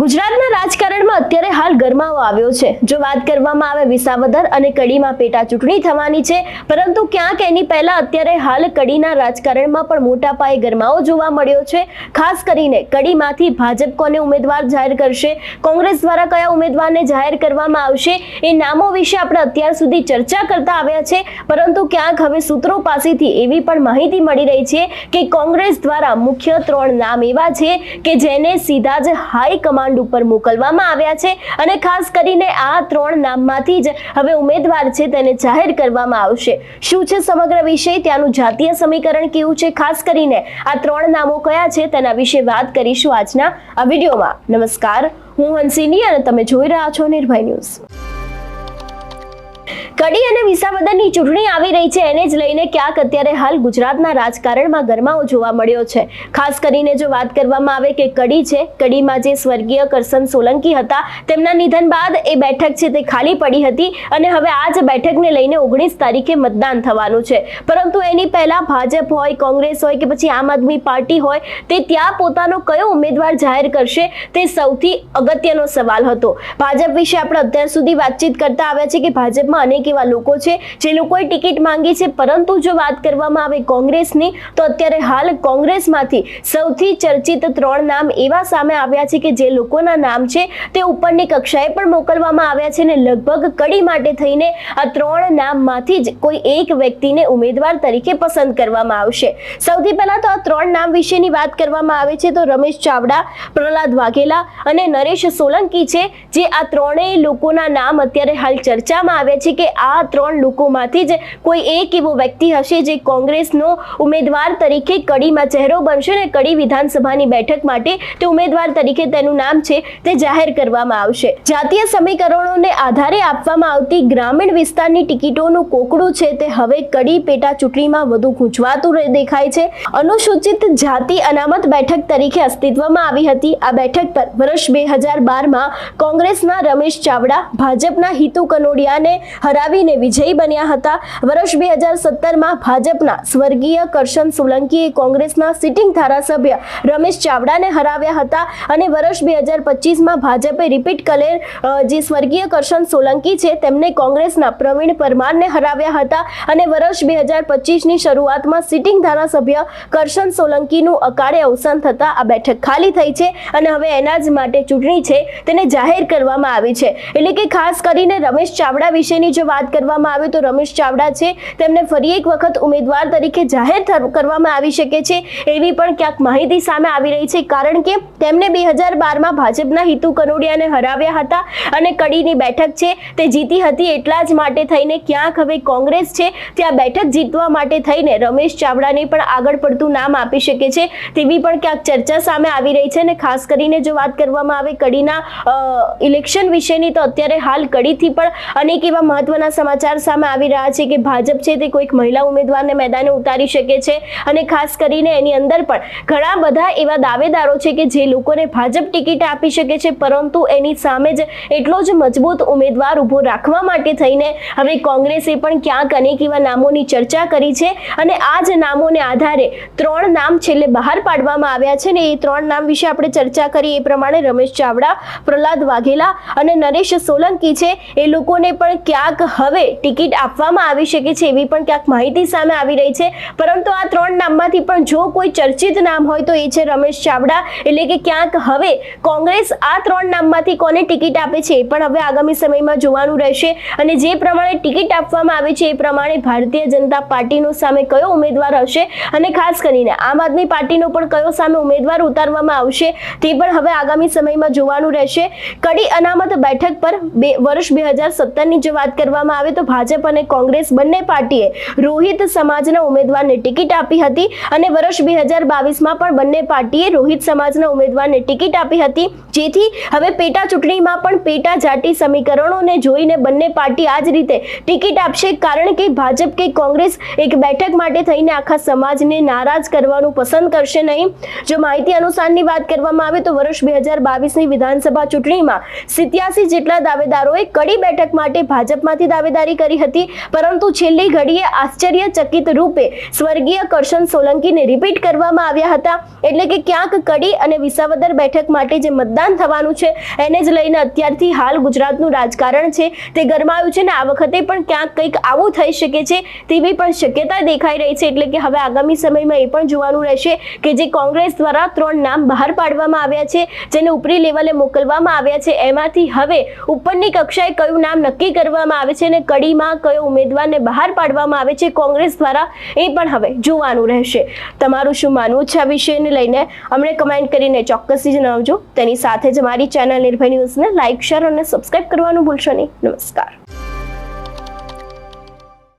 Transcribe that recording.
ગુજરાતના રાજકારણમાં અત્યારે હાલ ગરમાવો આવ્યો છે. જો વાત કરવામાં આવે વિસાવદર અને કડીમાં પેટા ચૂંટણી થવાની છે, પરંતુ ક્યાંક એની પહેલા અત્યારે હાલ કડીના રાજકારણમાં પણ મોટા પાયે ગરમાવો જોવા મળ્યો છે. ખાસ કરીને કડીમાંથી ભાજપ કોને ઉમેદવાર જાહેર કરશે, કોંગ્રેસ દ્વારા કયા ઉમેદવારને જાહેર કરવામાં આવશે, એ નામો વિશે આપણે અત્યાર સુધી ચર્ચા કરતા આવ્યા છે. પરંતુ ક્યાંક હવે સૂત્રો પાસેથી એવી પણ માહિતી મળી રહી છે કે કોંગ્રેસ દ્વારા મુખ્ય ત્રણ નામ એવા છે કે જેને સીધા જ હાઈ કમાન્ડ ઉપર મોકલવામાં આવ્યા છે અને ખાસ કરીને આ ત્રણ નામમાંથી જ હવે ઉમેદવાર છે તેને જાહેર કરવામાં આવશે. શું છે સમગ્ર વિષય? ત્યાંનું જાતીય સમીકરણ કેવું છે? ખાસ કરીને આ ત્રણ નામો કયા છે? તેના વિશે વાત કરીશું આજના આ વિડીયોમાં. નમસ્કાર, હું હંસિની અને તમે જોઈ રહ્યા છો નિર્ભય ન્યૂઝ. કડી અને વિસાવદરની ચૂંટણી આવી રહી છે. એને જ લઈને ક્યાંક અત્યારે હાલ ગુજરાતના રાજકારણમાં ગરમાવો જોવા મળ્યો છે. ખાસ કરીને જો વાત કરવામાં આવે કે કડી છે, કડીમાં જે સ્વર્ગીય કરસન સોલંકી હતા, તેમના નિધન બાદ એ બેઠક છે તે ખાલી પડી હતી અને હવે આ જ બેઠકને લઈને ઓગણીસ તારીખે મતદાન થવાનું છે. પરંતુ એની પહેલા ભાજપ હોય, કોંગ્રેસ હોય કે પછી આમ આદમી પાર્ટી હોય, તે ત્યાં પોતાનો કયો ઉમેદવાર જાહેર કરશે તે સૌથી અગત્યનો સવાલ હતો. ભાજપ વિશે આપણે અત્યાર સુધી વાતચીત કરતા આવ્યા છે કે ભાજપમાં અનેક એવા લોકો છે, જે લોકોએ ટિકિટ માંગી છે, પરંતુ જો વાત કરવામાં આવે કોંગ્રેસની, તો અત્યારે હાલ કોંગ્રેસમાંથી સૌથી ચર્ચિત ત્રણ નામ એવા સામે આવ્યા છે કે જે લોકોના નામ છે, તે ઉપરની કક્ષાએ પણ મોકલવામાં આવ્યા છે ને લગભગ કડી માટે થઈને આ ત્રણ નામમાંથી જ કોઈ એક વ્યક્તિને ઉમેદવાર તરીકે પસંદ કરવામાં આવશે. સૌથી પહેલા તો આ ત્રણ નામ વિશેની વાત કરવામાં આવે છે, તો રમેશ ચાવડા, પ્રહલાદ વાઘેલા અને નરેશ સોલંકી છે, જે આ ત્રણેય લોકોના નામ અત્યારે હાલ ચર્ચામાં આવ્યા છે કે આ ત્રણ લોકોમાંથી જ કોઈ એક એવો વ્યક્તિ હશે જે કોંગ્રેસનો ઉમેદવાર તરીકે કડીમાં ચહેરો બનશે અને કડી વિધાનસભાની બેઠક માટે તે ઉમેદવાર તરીકે તેનું નામ છે તે જાહેર કરવામાં આવશે. જાતીય સમીકરણોને આધારે આપવામાં આવતી ગ્રામીણ વિસ્તારની ટિકિટોનું કોકડું છે તે હવે કડી પેટા ચૂંટણીમાં વધુ ગૂંચવાતું દેખાય છે. અનુસૂચિત જાતિ અનામત બેઠક તરીકે અસ્તિત્વમાં આવી હતી. આ બેઠક પર વર્ષ બે હજાર બારમાં કોંગ્રેસના રમેશ ચાવડા, ભાજપના હિતુ કનોડિયાને હરાવીને વિજયી બન્યા હતા. વર્ષ બે હજાર સત્તરમાં ભાજપના સ્વર્ગીય કરશન સોલંકીએ કોંગ્રેસના સિટિંગ ધારાસભ્ય રમેશ ચાવડાને હરાવ્યા હતા અને વર્ષ બે હજાર પચીસમાં ભાજપે રિપીટ કરેલ જે સ્વર્ગીય કરશન સોલંકી છે તેમને કોંગ્રેસના પ્રવીણ પરમારને હરાવ્યા હતા અને વર્ષ બે હજાર પચીસની શરૂઆતમાં સિટિંગ ધારાસભ્ય કરશન સોલંકીનું અકાળે અવસાન થતા આ બેઠક ખાલી થઈ છે અને હવે એના જ માટે ચૂંટણી છે તેને જાહેર કરવામાં આવી છે. એટલે કે ખાસ કરીને રમેશ ચાવડા વિશેની જો વાત કરવામાં આવે તો રમેશ ચાવડા છે. તેમને ફરી એક વખત ઉમેદવાર તરીકે જાહેર કરવામાં આવી શકે છે. એવી પણ ક્યાંક માહિતી સામે આવી રહી છે. કારણ કે તેમને બે હજાર બારમાં ભાજપના હિતુ કનોડિયાને હરાવ્યા હતા અને કડીની બેઠક છે. તે જીતી હતી એટલા જ માટે થઈને ક્યાંક હવે કોંગ્રેસ છે. ત્યાં બેઠક જીતવા માટે થઈને રમેશ ચાવડાને પણ આગળ પડતું નામ આપી શકે છે. તેવી પણ ક્યાંક ચર્ચા સામે આવી રહી છે અને ખાસ કરીને જો વાત કરવામાં આવે કડીના ઇલેક્શન વિશેની તો અત્યારે હાલ કડીથી પણ અનેક એવા મહત્વના સમાચાર સામે આવી રહ્યા છે કે ભાજપ છે તે કોઈક મહિલા ઉમેદવારને મેદાને ઉતારી શકે છે અને ખાસ કરીને એની અંદર પણ ઘણા બધા એવા દાવેદારો છે કે જે લોકોને ભાજપ ટિકિટ આપી શકે છે, પરંતુ એની સામે જ એટલો જ મજબૂત ઉમેદવાર ઊભો રાખવા માટે થઈને હવે કોંગ્રેસે પણ ક્યાંક અનેક એવા નામોની ચર્ચા કરી છે અને આ જ નામોને આધારે ત્રણ નામ છેલ્લે બહાર પાડવામાં આવ્યા છે ને એ ત્રણ નામ વિશે આપણે ચર્ચા કરી એ પ્રમાણે રમેશ ચાવડા, પ્રહલાદ વાઘેલા અને નરેશ સોલંકી છે. એ લોકોને પણ ક્યાંક હવે ટિકિટ આપવામાં આવી શકે છે એવી પણ ક્યાંક માહિતી સામે આવી રહી છે. પરંતુ આ ત્રણ નામમાંથી પણ જો કોઈ ચર્ચિત નામ હોય તો એ છે રમેશ ચાવડા. એટલે કે ક્યાંક હવે કોંગ્રેસ આ ત્રણ નામમાંથી કોને ટિકિટ આપે છે એ પણ હવે આગામી સમયમાં જોવાનું રહેશે. અને જે પ્રમાણે ટિકિટ આપવામાં આવે છે એ પ્રમાણે ભારતીય જનતા પાર્ટીનો સામે કયો ઉમેદવાર હશે? અને ખાસ કરીને આમ આદમી પાર્ટીનો પણ કયો સામે ઉમેદવાર ઉતારવામાં આવશે તે પણ હવે આગામી સમયમાં જોવાનું રહેશે. કડી અનામત બેઠક પર બે વર્ષ બે હજાર સત્તરની જો વાત કરવામાં આવે તો ભાજપ અને કોંગ્રેસ બંને પાર્ટીએ રોહિત સમાજના ઉમેદવારને ટિકિટ આપી હતી અને વર્ષ બે હજાર પણ બંને પાર્ટીએ રોહિત સમાજના ઉમેદવારને ટિકિટ આપી હતી. જેથી હવે પેટા ચૂંટણીમાં પણ પેટા જાતિ સમીકરણોને જોઈને બંને પાર્ટી આ જ રીતે ટિકિટ આપશે કારણ કે ભાજપ કે કોંગ્રેસ એક બેઠક માટે થઈને આખા સમાજને નારાજ કરવાનું પસંદ કરશે નહીં. જો માહિતી અનુસારની વાત કરવામાં આવે તો વર્ષ બે હજાર બાવીસની વિધાનસભા ચૂંટણીમાં સિત્યાસી જેટલા દાવેદારોએ કડી બેઠક માટે ભાજપમાંથી દાવેદારી કરી હતી. પરંતુ છેલ્લી ઘડીએ આશ્ચર્યચકિત રૂપે સ્વર્ગીય કરશન સોલંકીને રિપીટ કરવામાં આવ્યા હતા. એટલે કે ક્યાંક કડી અને વિસાવદર બેઠક માટે જે મતદાન થવાનું છે, એને જ લઈને અત્યારથી હાલ ગુજરાતનું રાજકારણ છે. તે ગરમાયું છે ને આ વખતે પણ ક્યાંક કંઈક આવું થઈ શકે છે તેવી પણ શક્યતા દેખાઈ રહી છે. એટલે કે હવે આગામી સમયમાં એ પણ જોવાનું રહેશે કે જે કોંગ્રેસ દ્વારા ત્રણ નામ બહાર પાડવામાં આવ્યા છે, જેને ઉપરી લેવલે મોકલવામાં આવ્યા છે. એમાંથી હવે ઉપરની કક્ષાએ કયું નામ નક્કી કરવામાં છે અને કડીમાં કયો ઉમેદવારને બહાર પાડવામાં આવે છે કોંગ્રેસ દ્વારા એ પણ હવે જોવાનું રહેશે. તમારું શું માનવું છે આ વિષયને લઈને? અમને કમેન્ટ કરીને ચોક્કસથી જણાવજો. તેની સાથે જ અમારી ચેનલ નિર્ભય ન્યૂઝને લાઇક શેર અને સબસ્ક્રાઇબ કરવાનું ભૂલશો નહીં. નમસ્કાર.